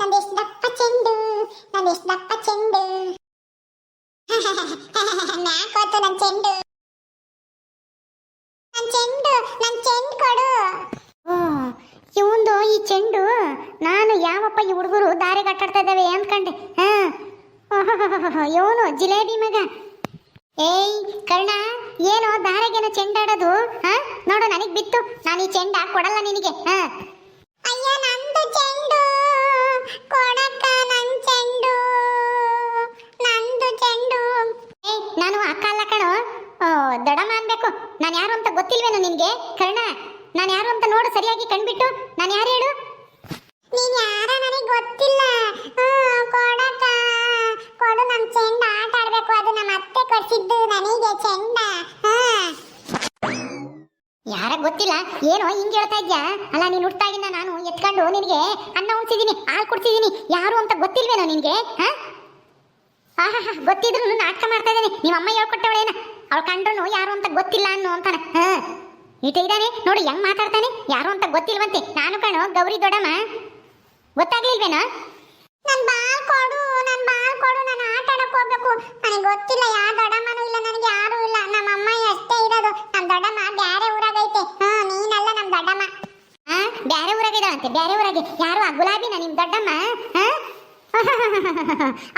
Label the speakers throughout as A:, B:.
A: ನಂದೆಷ್ಟು ದಪ್ಪ ಚೆಂಡು, ನಂದೆಷ್ಟು ದಪ್ಪ ಚೆಂಡು. ನಾಕೋತು ನನ್ ಚೆಂಡು. ನನ್ ಚೆಂಡು ನನ್ ಚೆಂಡು ಕೊಡು.
B: ಓ ಇವಂದು ಈ ಚೆಂಡು ನಾನು ಯಾವಪ್ಪ ಈ ಹುಡುಗರು ದಾರಿ ಕಟ್ಟಾಡ್ತಾ ಇದ್ದಾವೆ ಅಂದ್ಕೊಂಡೆ ಹಾ. ಇವನು ಜಿಲೇಬಿ ಮಗ. ಏಯ್, ಕರ್ಣ, ಏನೋ ದಾರಿಗೇನೋ ಚೆಂಡಾಡೋದು, ಹಾ? ನೋಡು, ನನಗೆ ಬಿತ್ತು. ನಾನು ಈ ಚೆಂಡ ಕೊಡಲ್ಲ ನಿನಗೆ, ಹಾ?
A: ಅಯ್ಯೋ ಕೊಡಕ್ಕ ನನ್ ಚೆಂಡು ನಂದು ಚೆಂಡು.
B: ಏ ನಾನು ಅಕ್ಕ ಅಲ್ಲ ಕಣೋ. ಓ, ದೊಡಮ್ಮ ಅನ್ಬೇಕು. ನಾನು ಯಾರು ಅಂತ ಗೊತ್ತಿಲ್ವೇನೋ ನಿನಗೆ? ಕರ್ಣ ನಾನು ಯಾರು ಅಂತ ನೋಡು ಸರಿಯಾಗಿ ಕಣ್ಬಿಟ್ಟು. ನಾನು ಯಾರು ಹೇಳು?
A: ನೀನ್ ಯಾರ ನನಗೆ ಗೊತ್ತಿಲ್ಲ. ಕೊಡಕ್ಕ ಕೊಡು ನಮ್ ಚೆಂಡ. ಆಟ ಆಡ್ಬೇಕು. ಅದು ನಮ್ಮ ಅತ್ತೆ ಕೊಡ್ಸಿದ್ದು ನನಗೆ ಚೆಂಡ.
B: ಯಾರ ಗೊತ್ತಿಲ್ಲ? ಏನೋ ಹಿಂಗ್ ಹೇಳ್ತಾ ಇದ್ಯಾ? ಅಲ್ಲ, ನೀನು ಹುಟ್ಟಾಗಿಂದ ನಾನು ಎತ್ಕೊಂಡು ನಿನಗೆ ಅನ್ನ ಉಣ್ಸಿದ್ದೀನಿ ಹಾಲು ಕುಡ್ಸಿದೀನಿ. ಯಾರು ಅಂತ ಗೊತ್ತಿಲ್ವೇನೋ ನಿನಗೆ, ಹಾ? ಹಾ ಗೊತ್ತಿದ್ರು ನಾಟಕ ಮಾಡ್ತಾ ಇದ್ದಾನೆ. ನಿಮ್ಮ ಅಮ್ಮ ಹೇಳ್ಕೊಟ್ಟವಳೇನ? ಅವಳು ಕಂಡ್ರು ಯಾರು ಅಂತ ಗೊತ್ತಿಲ್ಲ ಅನ್ನೋ ಅಂತಾನೆ, ಹಾಂ? ಈಟ ಇದ್ದಾನೆ? ನೋಡಿ, ಹೆಂಗ್ ಮಾತಾಡ್ತಾನೆ? ಯಾರು ಅಂತ ಗೊತ್ತಿಲ್ವಂತೆ. ನಾನು ಕಣೋ ಗೌರಿ ದೊಡ್ಡಮ್ಮ. ಗೊತ್ತಾಗ್ಲಿಲ್ವೇನೋ?
A: ನನ್ ಬಾಲ್ ಕೊಡು, ನನ್ ಬಾಲ್ ಕೊಡು, ನಾನು ಆಟ ಆಡಕ್ ಹೋಗ್ಬೇಕು. ನನಗೆ ಗೊತ್ತಿಲ್ಲ ಯಾವ ದೊಡ್ಡಮ್ಮನೂ ಇಲ್ಲ, ನನಗೆ ಯಾರು ಇಲ್ಲ. ನಮ್ಮ ಅಮ್ಮ ಅಷ್ಟೇ ಇರೋದು. ನಮ್ ದೊಡ್ಡಮ್ಮ ಬ್ಯಾರೆ ಊರಾಗೈತೆ ಹಾ ನೀನಲ್ಲ ನಮ್ ದೊಡ್ಡಮ್ಮ
B: ಹಾ ಬ್ಯಾರೆ ಊರಾಗಿದ್ದಾಳಂತೆ ಬ್ಯಾರೆ ಊರಾಗೆ. ಯಾರು, ಆ ಗುಲಾಬಿನ ನಿಮ್ ದೊಡ್ಡಮ್ಮ ಹಾ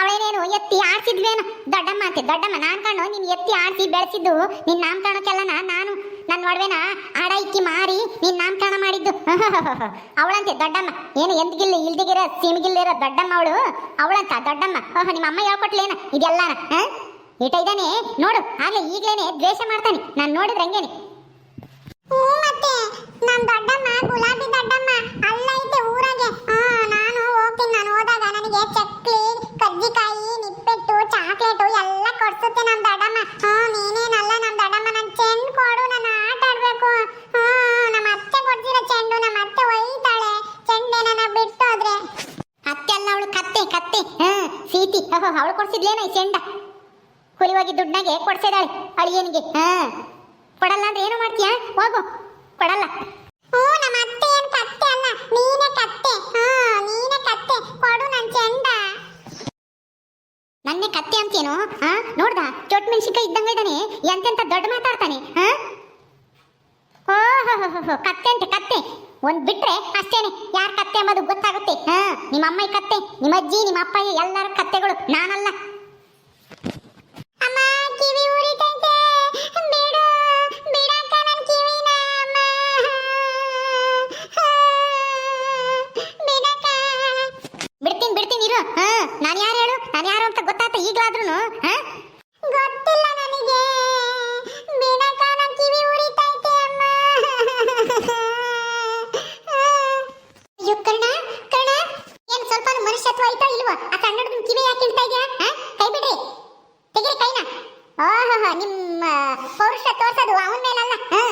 B: ಅವಳೇನೇನು, ಎತ್ತಿ ಆಡ್ಸಿದ್ವೇನು? ದೊಡ್ಡಮ್ಮ ಅಂತೆ ದೊಡ್ಡಮ್ಮ ನಾನ್ ಕಣ್ಣು, ನೀನ್ ಎತ್ತಿ ಆಡ್ಸಿ ಬೆಳೆಸಿದ್ದು, ನಿನ್ ನಾಮಕರಣಕ್ಕೆಲ್ಲನ ನಾನು. ನನ್ನ ಒಡವೆನ ಆಡ ಇಕ್ಕಿ ಮಾರಿ ನೀನ್ ನಾಮಕರಣ ಮಾಡಿದ್ದು. ಅವಳಂತೆ ದೊಡ್ಡಮ್ಮ. ಏನು ಎಂದಿಗಿಲ್ಲ ಇಲ್ದಿಗಿರ ಸಿಮಿಗಿಲ್ಲಿರೋ ದೊಡ್ಡಮ್ಮ ಅವಳು? ಅವಳಂತ ದೊಡ್ಡಮ್ಮ. ಓಹೋ, ನಿಮ್ಮ ಅಮ್ಮ ಹೇಳ್ಕೊಟ್ಲೇನ ಇದೆಲ್ಲನ? ಇದ್ದಾನೆ ನೋಡು, ಆಗ್ಲೇ ಈಗ್ಲೇನೆ ದ್ವೇಷ ಮಾಡ್ತಾನೆ. ನಾನು ನೋಡಿದ್ರೆ ಹಂಗೇನೆ.
A: ಮತ್ತೆ. ದೊಡ್ಡಮ್ಮ, ಗುಲಾಬಿ ದೊಡ್ಡಮ್ಮ ಅಲ್ಲೈತೆ ಹಾ, ನಾನು ಹೋಗ್ತೀನಿ. ನಾನು ನನಗೆ ಚಕ್ಲಿ ಕಜ್ಜಿಕಾಯಿ, ನಿಪ್ಪೆಟ್ಟು ಚಾಕ್ಲೇಟು ಎಲ್ಲ ಕೊಡ್ಸುತ್ತೆ ನಮ್ ದೊಡ್ಡಮ್ಮ ಹಾ ನೀನೇನಲ್ಲ ನಮ್ ದೊಡ್ಡಮ್ಮ ನನ್ ಚೆಂಡು ಕೊಡು ನಾನು ಆಟ ಆಡ್ಬೇಕು ಹಾ ನಮ್ಮ ಅತ್ತೆ ಕೊಡ್ತಿರೋ ಚೆಂಡು ನಮ್ಮ ಅತ್ತೆ ಒಯ್ತಾಳೆ ಚೆಂಡೇನ ಬಿಟ್ಟೋದ್ರೆ
B: ಅತ್ತೆ ಅಲ್ಲ ಅವಳು ಕತ್ತೆ ಕತ್ತೆ ಹಾ ಸೀತಿ ಅವಳು ಕೊಡ್ಸಿದ್ಲೇನ ಈ ಚೆಂಡ? ಹುಲಿ ದುಡ್ಡಾಗೆ ಕೊಡ್ಸಿದಾಳೆ ಅಳಿಯನಿಗೆ. ಹಾ. ಕೊಡಲ್ಲ ಅಂದ್ರೆ ಏನು ಮಾಡ್ತೀಯ? ಹೋಗು. ಕೊಡಲ್ಲ.
A: ಹ್ಞೂ, ನಮ್ಮ ಅತ್ತೆ ಏನು ಕತ್ತೆ ಅಲ್ಲ? ನೀನೇ ಕತ್ತೆ. ನೀನೇ ಕತ್ತೆ. ಕೊಡು ನನ್ನ ಚೆಂಡ.
B: ನನ್ನೇ ಕತ್ತೆ ಅಂತೇನು ಹಾ, ನೋಡ್ದ? ಚೊಟ್ ಮೆಣಸಿನ್ಕಾಯಿ ಇದ್ದಂಗ ಇದ್ದಾನೆ. ಎಂತೆಂತ ದೊಡ್ಡ ಮಾತಾಡ್ತಾನೆ, ಹಾ? ಓಹೋ ಕತ್ತೆ ಅಂತೆ, ಕತ್ತೆ. ಒಂದ್ ಬಿಟ್ರೆ ಅಷ್ಟೇನೆ. ಯಾರ್ ಕತ್ತೆ ಅಂಬುದು ಗೊತ್ತಾಗುತ್ತೆ. ಹಾ ನಿಮ್ಮ ಅಮ್ಮ ಕತ್ತೆ ನಿಮ್ಮ ಅಜ್ಜಿ ನಿಮ್ಮ ಅಪ್ಪ ಎಲ್ಲರ ಕತ್ತೆಗಳು. ನಾನಲ್ಲ. ಹಾ ನಾನು ಯಾರು ಹೇಳು? ನಾನು ಯಾರು ಅಂತ ಗೊತ್ತಾತ ಈಗಲಾದ್ರೂ ಹಾ?
A: ಗೊತ್ತಿಲ್ಲ ನನಗೆ. ಕಿವಿ ಉರಿತೈತೆ ಅಮ್ಮ.
B: ಅಯ್ಯೋ ಕರ್ಣ ಕರ್ಣ ಏನು ಸ್ವಲ್ಪ ಮನುಷ್ಯತ್ವ ಆಯ್ತಾ ಇಲ್ವಾ? ಆ ಕನ್ನಡದ ಹುಡುಗನ ಕಿವಿ ಯಾಕೆ ಇಳ್ತಾ ಇದೆಯಾ? ಕೈ ಬಿಡ್ರಿ. ತೆಗಿರಿ ಕೈನ. ಓಹೋ ನಿಮ್ಮ ಪೌರುಷ ತೋರ್ಸೋದು ಅವನ ಮೇಲಲ್ಲ. ಹಾ?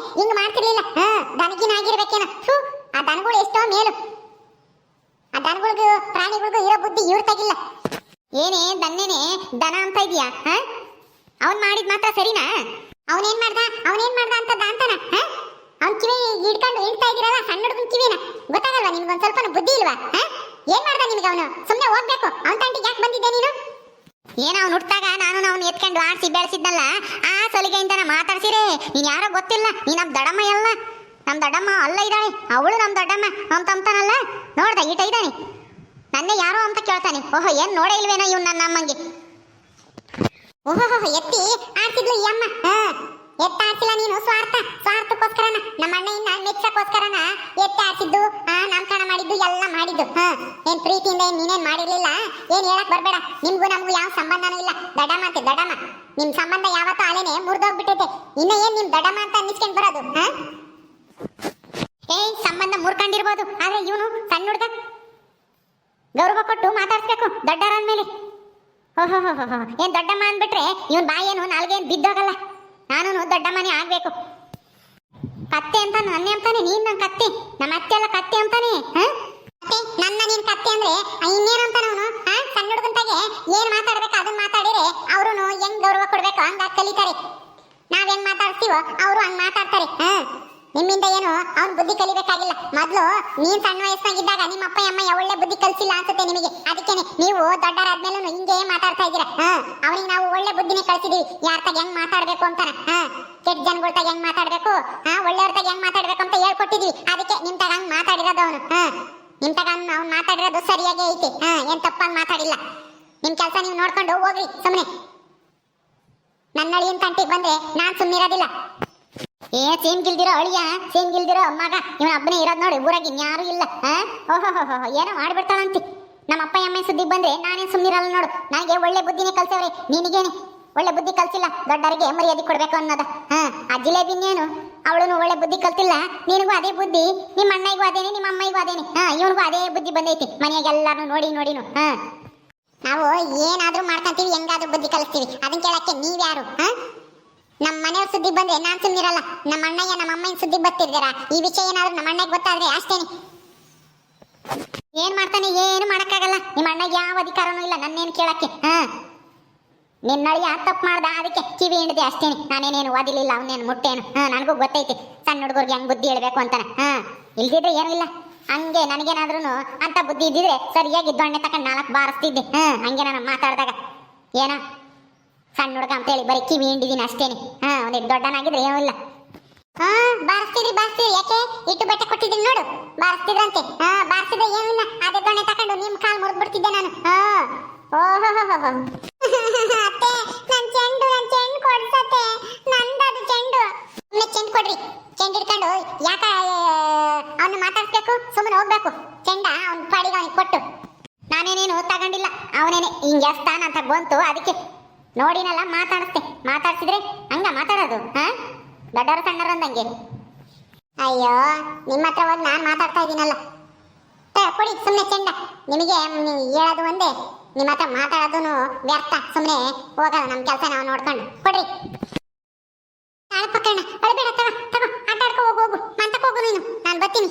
B: ಹಿಂಗ್ ಮಾಡ್ತಿರ್ಲಿಲ್ಲ. ಹಾ, ದನಗಿನ ಆಗಿರ್ಬೇಕೇನ. ಆ ದನಗಳು ಎಷ್ಟೋ ಮೇಲು. ಆ ದನಗಳಿಗೂ, ಪ್ರಾಣಿಗಳಿಗೂ ಇರೋ ಬುದ್ಧಿ ಇವ್ರ ತಗಿಲ್ಲ. ಏನೇ, ದನ್ನೇನೆ, ದನ ಅಂತ ಇದೀಯಾ? ಹಾ? ಅವನ್ ಮಾಡಿದ್ ಮಾತ್ರ ಸರಿನಾ? ಅವನೇನ್ ಮಾಡ್ದ? ಅವನೇನ್ ಮಾಡ್ದ ಅಂತ ದಾಂತನ? ಹಾ? ಅವ್ನ್ ಕಿವಿ ಹಿಡ್ಕೊಂಡು ಇಳ್ತಾ ಇದೀರಲ್ಲ ಸಣ್ಣ ಕಿವಿನ? ಗೊತ್ತಾಗಲ್ವಾ ನಿನ್ಗೊಂದ್ ಸ್ವಲ್ಪ ಬುದ್ಧಿ ಇಲ್ವಾ? ಹಾ? ಏನ್ ಮಾಡ್ದ ನಿಮ್ಗೆ ಅವನು? ಸುಮ್ಮನೆ ಹೋಗ್ಬೇಕು. ಅವನ್ ತಂಟಿಗೆ ಯಾಕೆ ಬಂದಿದ್ದೆ ನೀನು? ಏನ ಅವ್ನು ಹುಟ್ಟಾಗ ನಾನು ಅವ್ನು ಎತ್ಕೊಂಡು ಆಡಿಸಿ ಬೆಳೆಸಿದ್ನಲ್ಲ, ಆ ಸಲಿಗೆಯಿಂದ ಮಾತಾಡ್ಸಿರಿ. ನೀನು ಯಾರೋ ಗೊತ್ತಿಲ್ಲ ನೀ ನಮ್ ದಡಮ್ಮ ಎಲ್ಲ. ನಮ್ ದಡಮ್ಮ ಅಲ್ಲ ಇದ್ದಾಳೆ, ಅವಳು ನಮ್ಮ ದೊಡ್ಡಮ್ಮ ಅಂತ ಅಂತಾನಲ್ಲ? ನೋಡ್ದ, ಈಟ ಇದ್ದಾನೆ. ನನ್ನೇ ಯಾರೋ ಅಂತ ಕೇಳ್ತಾನೆ. ಓಹೋ, ಏನು ನೋಡೇ ಇಲ್ವೇನೋ ಇವ್ನು ನನ್ನ ಅಮ್ಮಂಗೆ. ಓಹೋ ಎತ್ತಿ ಆಡ್ತಿದ್ಲು ಈ ಅಮ್ಮ. ಹಾ. ಎತ್ತ ಆಡ್ಸಿಲ್ಲ ನೀನು? ಸ್ವಾರ್ಥ. ಸ್ವಾರ್ಥಕ್ಕೋಸ್ಕರನ. ನಮ್ಮ ಅಣ್ಣಯಿಂದ, ಮೆಚ್ಚಕ್ಕೋಸ್ಕರನ ಎತ್ತಾಡ್ಸಿದ್ದು ಹಾ ನಾಮಕರಣ ಮಾಡಿದ್ದು, ಎಲ್ಲ ಮಾಡಿದ್ದು. ಹಾ. ಏನ್ ಪ್ರೀತಿಯಿಂದ ಏನ್ ನೀನೇನ್ ಮಾಡಿರ್ಲಿಲ್ಲ? ಏನ್ ಹೇಳಕ್ ಬರ್ಬೇಡ. ನಿಮ್ಗೂ ನಮಗೂ ಯಾವ ಸಂಬಂಧನೂ ಇಲ್ಲ. ದಡಮ ಅಂತೆ, ದಡಮ. ನಿಮ್ ಸಂಬಂಧ ಯಾವತ್ತೂ ಅಲೆನೆ ಮುರಿದೋಗ್ಬಿಟ್ಟೈತೆ. ಇನ್ನ ಏನ್ ನಿಮ್ ದಡಮ ಅಂತ ಅನ್ನಿಸ್ಕೊಂಡ್ ಬರೋದು? ಹಾ? ಏ ಸಂಬಂಧ ಮುರ್ಕೊಂಡಿರ್ಬೋದು. ಆದ್ರೆ ಇವನು ಸಣ್ಣ ಹುಡುಗ. ಗೌರವ ಕೊಟ್ಟು ಮಾತಾಡ್ಸ್ಬೇಕು ದೊಡ್ಡರ ಅಂದ್ಮೇಲೆ. ಓಹೋ ಏನ್ ದೊಡ್ಡಮ್ಮ ಅಂದ್ಬಿಟ್ರೆ ಇವನ್ ಬಾಯೇನು ನಾಲ್ಗೇನ್ ಬಿದ್ದೋಗಲ್ಲ. ನಾನು ದೊಡ್ಡ ಮನೆ ಆಗ್ಬೇಕು. ಕತ್ತೆ ಅಂತ ನನ್ನೆ ಅಂತಾನೆ, ನೀನ್ ನನ್ ಕತ್ತೆ. ನಮ್ಮ ಅತ್ತೆ ಎಲ್ಲ ಕತ್ತೆ ಅಂತಾನೆ
A: ನನ್ನ ನೀನ್ ಕತ್ತೆ ಅಂದ್ರೆ ಇನ್ನೇನಂತ ಹಾ?
B: ಸಣ್ಣ ಹುಡುಗಂತಾಗೆ ಏನ್ ಮಾತಾಡ್ಬೇಕು ಅದನ್ನ ಮಾತಾಡಿದ್ರೆ ಅವ್ರು ಹೆಂಗ್ ಗೌರವ ಕೊಡ್ಬೇಕು ಹಂಗ ಕಲಿತಾರೆ. ನಾವ್ ಹೆಂಗ್ ಮಾತಾಡ್ತೀವೋ, ಅವರು ಹಂಗ್ ಮಾತಾಡ್ತಾರೆ ನಿಮ್ಮಿಂದ ಏನು? ಅವ್ನ್ ಬುದ್ಧಿ ಕಲಿಬೇಕಾಗಿಲ್ಲ. ಮೊದ್ಲು ನೀನ್ ಸಣ್ಣ ವಯಸ್ಸಾಗಿದ್ದಾಗ ನಿಮ್ಮ ಅಪ್ಪ ಅಮ್ಮ ಒಳ್ಳೆ ಬುದ್ಧಿ ಕಲ್ಸಿಲ್ಲ ಅನ್ಸುತ್ತೆ ನಿಮಗೆ? ಅದಕ್ಕೇನೆ ನೀವು ದೊಡ್ಡರಾದ್ಮೇಲೆ ಹಿಂಗೆ ಮಾತಾಡ್ತಾ ಇದ್ದೀರಾ? ಹಾ? ಅವನಿಗೆ ನಾವು ಒಳ್ಳೆ ಬುದ್ಧಿನೇ ಕಲ್ಸಿದೀವಿ. ಯಾರ ತಗ ಹೆಂಗ್ ಮಾತಾಡ್ಬೇಕು ಅಂತಾರ ಹಾ? ಕೆಟ್ಟ ಜನಗಳ ತಗ ಹೆಂಗ್ ಮಾತಾಡ್ಬೇಕು? ಹಾ? ಒಳ್ಳೆಯವ್ರ ತಗ ಹೆಂಗ್ ಮಾತಾಡ್ಬೇಕು ಅಂತ ಹೇಳ್ಕೊಟ್ಟಿದ್ವಿ. ಅದಕ್ಕೆ ನಿಮ್ ತಗ ಹಂಗ್ ಮಾತಾಡಿರೋದು ಅವನು. ಹಾ? ನಿಮ್ ತಗ ಅವ್ನು ಮಾತಾಡಿರೋದು ಸರಿಯಾಗಿ ಐತಿ. ಹಾ? ಏನ್ ತಪ್ಪಾಗಿ ಮಾತಾಡಿಲ್ಲ. ನಿಮ್ ಕೆಲಸ ನೀವು ನೋಡ್ಕೊಂಡು ಹೋಗ್ರಿ ಸುಮ್ಮನೆ ನನ್ನ ಅಳಿಯನ್ ತಂಟಿಗೆ ಬಂದ್ರೆ ನಾನ್ ಸುಮ್ಮನಿರೋದಿಲ್ಲ ಏ ಸೇಮ್ ಗಿಲ್ದಿರೋ ಅಳಿಯ ಸೇಮ್ ಗಿಲ್ದಿರೋ ಮಗ. ಇವನ ಒಬ್ಬನೇ ಇರೋದ್ ನೋಡಿ ಊರಾಗ ಇನ್ಯಾರು ಇಲ್ಲ ಓಹೋ ಏನೋ ಮಾಡ್ಬಿಡ್ತಾಳಂತಿ. ನಮ್ಮ ಅಪ್ಪ ಅಮ್ಮ ಸುದ್ದಿ ಬಂದ್ರೆ ನಾನೇ ಸುಮ್ಮನಿರಲ್ಲ ನೋಡು. ನನಗೆ ಒಳ್ಳೆ ಬುದ್ಧಿನೇ ಕಲ್ಸವ್ರೆ, ನಿನಗೇನೆ? ಒಳ್ಳೆ ಬುದ್ಧಿ ಕಲ್ಸಿಲ್ಲ, ದೊಡ್ಡವರಿಗೆ ಮರ್ಯಾದೆ ಕೊಡ್ಬೇಕು ಅನ್ನೋದ, ಹಾ? ಆ ಜಿಲೇಬಿ ಇನ್ನೇನು? ಅವಳು ಒಳ್ಳೆ ಬುದ್ಧಿ ಕಲ್ತಿಲ್ಲ, ನಿನಗೂ ಅದೇ ಬುದ್ಧಿ, ನಿಮ್ಮ ಅಣ್ಣಗೂ ಅದೇನೆ, ನಿಮ್ಮ ಅಮ್ಮಗೂ ಅದೇನೆ, ಹಾ? ಇವನಿಗೂ ಅದೇ ಬುದ್ಧಿ ಬಂದೈತಿ ಮನೆಯಾಗೆಲ್ಲಾರು ನೋಡಿ, ನೋಡಿನು, ಹಾ? ನಾವು ಏನಾದ್ರೂ ಮಾಡ್ಕೊಂತೀವಿ, ಹೆಂಗಾದ್ರೂ ಬುದ್ಧಿ ಕಲಿಸ್ತೀವಿ. ಅದನ್ನ ಕೇಳಕ್ಕೆ ನೀವ್ಯಾರು, ಹಾ? ನಮ್ಮ ಮನೆಯವ್ರ ಸುದ್ದಿ ಬಂದ್ರೆ ನಾನ್ ಸುಮ್ನಿರಲ್ಲ. ನಮ್ಮ ಅಣ್ಣಯ್ಯ ನಮ್ಮ ಅಮ್ಮನ ಸುದ್ದಿ ಬರ್ತಿದ್ದೀರಾ ಈ ವಿಷಯ ಏನಾದ್ರು ನಮ್ಮ ಅಣ್ಣಗೆ ಗೊತ್ತಾದ್ರೆ ಅಷ್ಟೇನೆ. ಏನ್ ಮಾಡ್ತಾನೆ, ಏನು ಮಾಡಕ್ಕಾಗಲ್ಲ. ನಿಮ್ಮ ಅಣ್ಣಗೆ ಯಾವ ಅಧಿಕಾರನೂ ಇಲ್ಲ ನನ್ನೇನು ಕೇಳಕ್ಕೆ? ಹಾ? ನಿನ್ನಳಿಯ ತಪ್ಪು ಮಾಡ್ದ ಅದಕ್ಕೆ ಕಿವಿ ಹಿಂಡಿದೆ ಅಷ್ಟೇನೆ. ನಾನೇನೇನು ಓದಿಲಿಲ್ಲ, ಅವನೇನು ಮುಟ್ಟೇನು? ನನಗೂ ಗೊತ್ತೈತಿ. ಸಣ್ಣ ಹುಡುಗರಿಗೆ ಹೆಂಗ್ ಬುದ್ಧಿ ಹೇಳ್ಬೇಕು ಅಂತಾನೆ. ಹಾ? ಇಲ್ದಿದ್ರೆ ಏನೂ ಇಲ್ಲ. ಹಂಗೆ ನನಗೇನಾದ್ರೂ ಅಂತ ಬುದ್ಧಿ ಇದ್ದಿದ್ರೆ ಸರಿಯಾಗಿ ದೊಣ್ಣೆ ತಗೊಂಡು ನಾಲ್ಕು ಬಾರಿಸ್ತಿದ್ದೆ. ಹಾ, ಹಂಗೆ ನಾನು ಮಾತಾಡಿದಾಗ. ಏನೋ? ಸಣ್ಣ ಹುಡುಗ ಅಂತ ಹೇಳಿ ಬರೀ ಕಿವಿ ಹಿಂಡಿದೀನಿ ಅಷ್ಟೇನೆ. ಹಾ ಒಂದಿಟ್ಟು ದೊಡ್ಡನಾಗಿದ್ರೆ ಏನೂ ಇಲ್ಲ. ಹಾ ಬಾರಿಸ್ತಿದ್ರಿ ಬಾರಿಸ್ತಿದ್ರಿ ಯಾಕೆ? ಇಟ್ಟು ಬಟ್ಟೆ ಕೊಟ್ಟಿದ್ದೀನಿ ನೋಡು. ಬಾರಿಸ್ತಿದ್ರಂತೆ. ಹಾ, ಬಾರಿಸಿದ್ರೆ ಏನಿಲ್ಲ ಅದೇ ದೊಣ್ಣೆ ತಕೊಂಡು ನಿಮ್ ಕಾಲ್ ಮುರಿದ್ ಬಿಡ್ತಿದ್ದೆ ನಾನು. ಹಾ. ಓಹೋ ಅತ್ತೆ, ನನ್ ಚೆಂಡು ನನ್ ಚೆಂಡು ಕೊಡ್ಸತ್ತೆ ನಂದದು ಚೆಂಡು. ಸುಮ್ಮನೆ ಚೆಂಡು ಕೊಡ್ರಿ. ಚೆಂಡು ಹಿಡ್ಕೊಂಡು ಯಾಕ ಅವನ್ನ ಮಾತಾಡ್ಸ್ಬೇಕು? ಸುಮ್ಮನೆ ಹೋಗ್ಬೇಕು. ಚೆಂಡ ಅವ್ನ ಪಾಡಿಗೆ ಅವನಿಗೆ ಕೊಟ್ಟು. ನಾನೇನೇನು ತಗೊಂಡಿಲ್ಲ. ಅವನೇನೆ. ಹಿಂಗೆ ಸ್ಥಾನ ಅಂತ ಬಂತು. ಅದಕ್ಕೆ ನೋಡಿನಲ್ಲ, ಮಾತಾಡಿಸ್ತೆ. ಮಾತಾಡ್ಸಿದ್ರೆ ಹಂಗ ಮಾತಾಡೋದು, ಹಾ? ದೊಡ್ಡವರು ಸಣ್ಣರು ಅಂದಂಗೆ. ಅಯ್ಯೋ, ನಿಮ್ಮ ಹತ್ರ ಹೋಗಿ ನಾನು ಮಾತಾಡ್ತಾ ಇದ್ದೀನಲ್ಲ. ಕೊಡಿ ಸುಮ್ಮನೆ ಚೆಂಡ. ನಿಮಗೆ ಹೇಳೋದು ಒಂದೇ. ನಿಮ್ಮ ಹತ್ರ ಮಾತಾಡೋದು ವ್ಯರ್ಥ. ಸುಮ್ಮನೆ ಹೋಗೋದು ನಮ್ಮ ಕೆಲಸ ನಾವು ನೋಡ್ಕೊಂಡು. ಕೊಡ್ರಿ. ಅಳಪಕ್ಕಣ್ಣ ಅಳಬೇಡ, ತಗೋ ತಗೋ ಆಟ ಹೋಗು ಹೋಗು. ಮಂತಕ್ಕೆ ಹೋಗು ನೀನು. ನಾನು ಬರ್ತೀನಿ.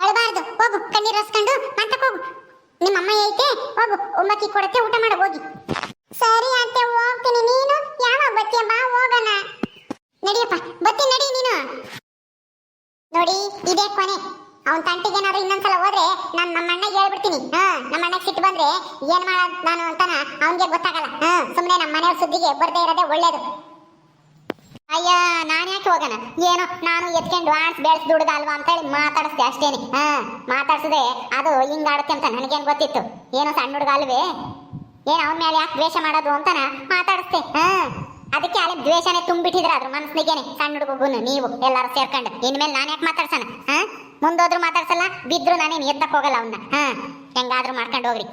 B: ಅಳಬಾರ್ದು. ಹೋಗು, ಕಣ್ಣೀರು ಒರೆಸ್ಕೊಂಡು ಮಂತಕ್ಕೆ ಹೋಗು. ನಿಮ್ಮ ಅಮ್ಮ ಐತೆ ಹೋಗು ಒಂಬಕ್ಕಿ ಕೊಡತ್ತೆ, ಊಟ ಮಾಡು, ಹೋಗಿ. ಸರಿ ಅತ್ತೆ ಹೋಗ್ತೀನಿ. ನೀನು? ಯಾವಾಗ ಬರ್ತೀಯ ಬಾ ಹೋಗೋಣ. ನಡಿಯಪ್ಪ, ಬತ್ತಿ ನಡಿ ನೀನು. ನೋಡಿ, ಇದೇ ಕೊನೆ. ಅವನ ತಂಟಿಗೆ ಏನಾದ್ರು ಇನ್ನೊಂದ್ಸಲ ಹೋದ್ರೆ ನಾನು ನಮ್ಮ ಅಣ್ಣಗೆ ಹೇಳ್ಬಿಡ್ತೀನಿ. ಹಾ, ನಮ್ಮ ಅಣ್ಣಗೆ ಸಿಟ್ಟು ಬಂದ್ರೆ ಏನ್ ಮಾಡ ನಾನು ಅಂತಾನ ಅವನಿಗೆ ಗೊತ್ತಾಗಲ್ಲ. ಹಾ, ಸುಮ್ನೆ ನಮ್ಮ ಮನೆಯವ್ರ ಸುದ್ದಿಗೆ ಬರ್ದೇ ಇರೋದೇ ಒಳ್ಳೇದು. ಅಯ್ಯ, ನಾನು ಯಾಕೆ ಹೋಗೋಣ? ಏನು, ನಾನು ಎತ್ಕೊಂಡು ಆಡ್ಸ್ ಬೆಳೆಸ್ ದುಡ್ದ ಅಲ್ವಾ ಅಂತ ಹೇಳಿ ಮಾತಾಡಿಸ್ದೆ ಅಷ್ಟೇನೆ. ಹಾ ಮಾತಾಡ್ಸಿದೆ ಅದು ಹಿಂಗಾಡುತ್ತೆ ಅಂತ ನನಗೇನು ಗೊತ್ತಿತ್ತು. ಏನೋ ಸಣ್ಣ ಹುಡುಗ ಅಲ್ವೇ? ಏನ್ ಅವನ ಮೇಲೆ ಯಾಕೆ ದ್ವೇಷ ಮಾಡೋದು ಅಂತನ? ಮಾತಾಡಿಸ್ತೆ. ಹಾ. ಅದಕ್ಕೆ ಅಲ್ಲಿ ದ್ವೇಷನೇ ತುಂಬಿಟ್ಟಿದ್ರ ಅದ್ರ ಮನಸ್ಸಿಗೇನೆ ಸಣ್ಣ ಹುಡುಗನು ನೀವು ಎಲ್ಲಾರು ಸೇರ್ಕೊಂಡು. ಇನ್ಮೇಲೆ ನಾನು ಯಾಕೆ ಮಾತಾಡ್ಸಣ? ಹಾ? ಮುಂದೋದ್ರು ಮಾತಾಡ್ಸಲ್ಲ, ಬಿದ್ರು ನಾನೇನು ಎದ್ದಕ್ಕೆ ಹೋಗಲ್ಲ ಅವನ್ನ ಹಾ. ಹೆಂಗಾದ್ರೂ ಮಾಡ್ಕೊಂಡು ಹೋಗ್ರಿ.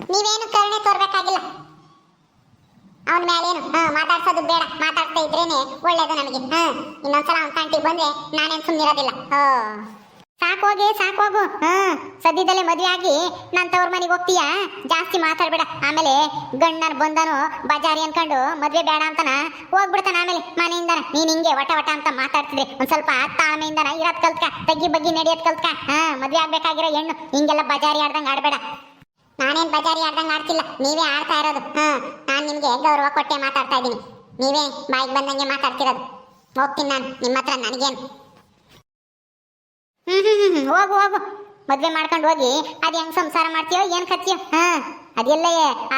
B: ನೀವೇನು ಕರುಣೆ ತೋರ್ಬೇಕಾಗಿಲ್ಲ. ಅವನ ಮೇಲೇನು ಮಾತಾಡ್ಸೋದು ಬೇಡ. ಮಾತಾಡ್ತಾ ಇದ್ರೇನೆ ಒಳ್ಳೇದು ನಮಗೆ. ಹಾ. ಇನ್ನೊಂದ್ಸಲ ಅವನ್ ಕಂಟಿಗೆ ಬಂದ್ರೆ ನಾನೇನ್ ಸುಮ್ಮನಿರೋದಿಲ್ಲ ಓ. ಸಾಕೋಗಿ ಸಾಕೋಗು ಹಾ, ಸದ್ಯದಲ್ಲೇ ಮದುವೆ ಆಗಿ ನಾನು ತವ್ರ ಮನೆಗೆ ಹೋಗ್ತೀಯಾ? ಜಾಸ್ತಿ ಮಾತಾಡ್ಬೇಡ. ಆಮೇಲೆ ಗಂಡನ ಬಂದನು ಬಜಾರಿ ಅನ್ಕೊಂಡು ಮದ್ವೆ ಬೇಡ ಅಂತನ ಹೋಗ್ಬಿಡ್ತಾನ ಆಮೇಲೆ ಮನೆಯಿಂದ ನೀನ್ ಹಿಂಗೆ ವಟ ವಟ ಅಂತ ಮಾತಾಡ್ತಿದ್ರೆ ಒಂದ್ ಸ್ವಲ್ಪ ತಾಳ್ಮೆಯಿಂದ ಇರೋದ್ ಕಲ್ತ್ಕ, ತಗ್ಗಿ ಬಗ್ಗಿ ನಡೆಯೋದ್ ಕಲ್ತ್ಕ. ಹಾ, ಮದ್ವೆ ಆಗ್ಬೇಕಾಗಿರೋ ಹೆಣ್ಣು ಹಿಂಗೆಲ್ಲ ಬಜಾರಿ ಆಡ್ದಂಗ್ ಆಡ್ಬೇಡ. ನಾನೇನ್ ಬಜಾರಿ ಆಡ್ದಂಗ್ ಆಡ್ತಿಲ್ಲ. ನೀವೇ ಆಡ್ತಾ ಇರೋದು. ಹಾ, ನಾನ್ ನಿಮ್ಗೆ ಗೌರವ ಕೊಟ್ಟೆ ಮಾತಾಡ್ತಾ ಇದ್ದೀನಿ. ನೀವೇ ಬಾಯಿಗೆ ಬಂದಂಗೆ ಮಾತಾಡ್ತಿರೋದು. ಹೋಗ್ತೀನಿ ನಾನು. ನಿಮ್ಮ ಹತ್ರ ನನಗೇನು ಹೋಗು ಹೋಗು. ಮದ್ವೆ ಮಾಡ್ಕೊಂಡು ಹೋಗಿ ಅದ್ ಹೆಂಗ್ ಸಂಸಾರ ಮಾಡ್ತೀಯೋ, ಏನ್ ಕತ್ತೀಯೋ ಹಾ ಅದೆಲ್ಲ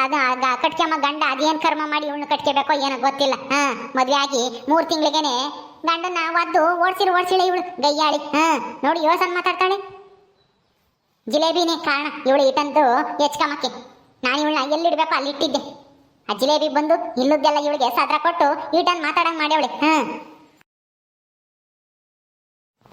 B: ಅದ ಕಟ್ಕೆಮ್ಮ ಗಂಡ, ಅದೇನ್ ಕರ್ಮ ಮಾಡಿ ಇವಳನ್ನ ಕಟ್ಕೋಬೇಕೋ ಏನೋ ಗೊತ್ತಿಲ್ಲ. ಹಾ, ಮದ್ವೆ ಆಗಿ ಮೂರ್ ತಿಂಗಳಿಗೇನೆ ಗಂಡನ ಒದ್ದು ಓಡ್ಸಿರು, ಓಡ್ಸಿಳೆ ಇವಳು ಗಯ್ಯಾಳಿ ಹಾ, ನೋಡಿ ಯೋಸನ್ ಮಾತಾಡ್ತಾಳೆ. ಜಿಲೇಬಿನೇ ಕಾರಣ, ಇವಳು ಇಟ್ಟಂದು ಹೆಚ್ಕಮಕ್ಕೆ. ನಾನು ಇವಳನ್ನ ಎಲ್ಲಿಡ್ಬೇಕು? ಅಲ್ಲಿ ಇಟ್ಟಿದ್ದೆ ಆ ಜಿಲೇಬಿ ಬಂದು ಇಲ್ಲದ್ದೆಲ್ಲ ಇವಳಿಗೆ ಸದ್ರ ಕೊಟ್ಟು ಈಟನ್ ಮಾತಾಡಂಗ್ ಮಾಡ್ಯವಳೆ. ಹಾ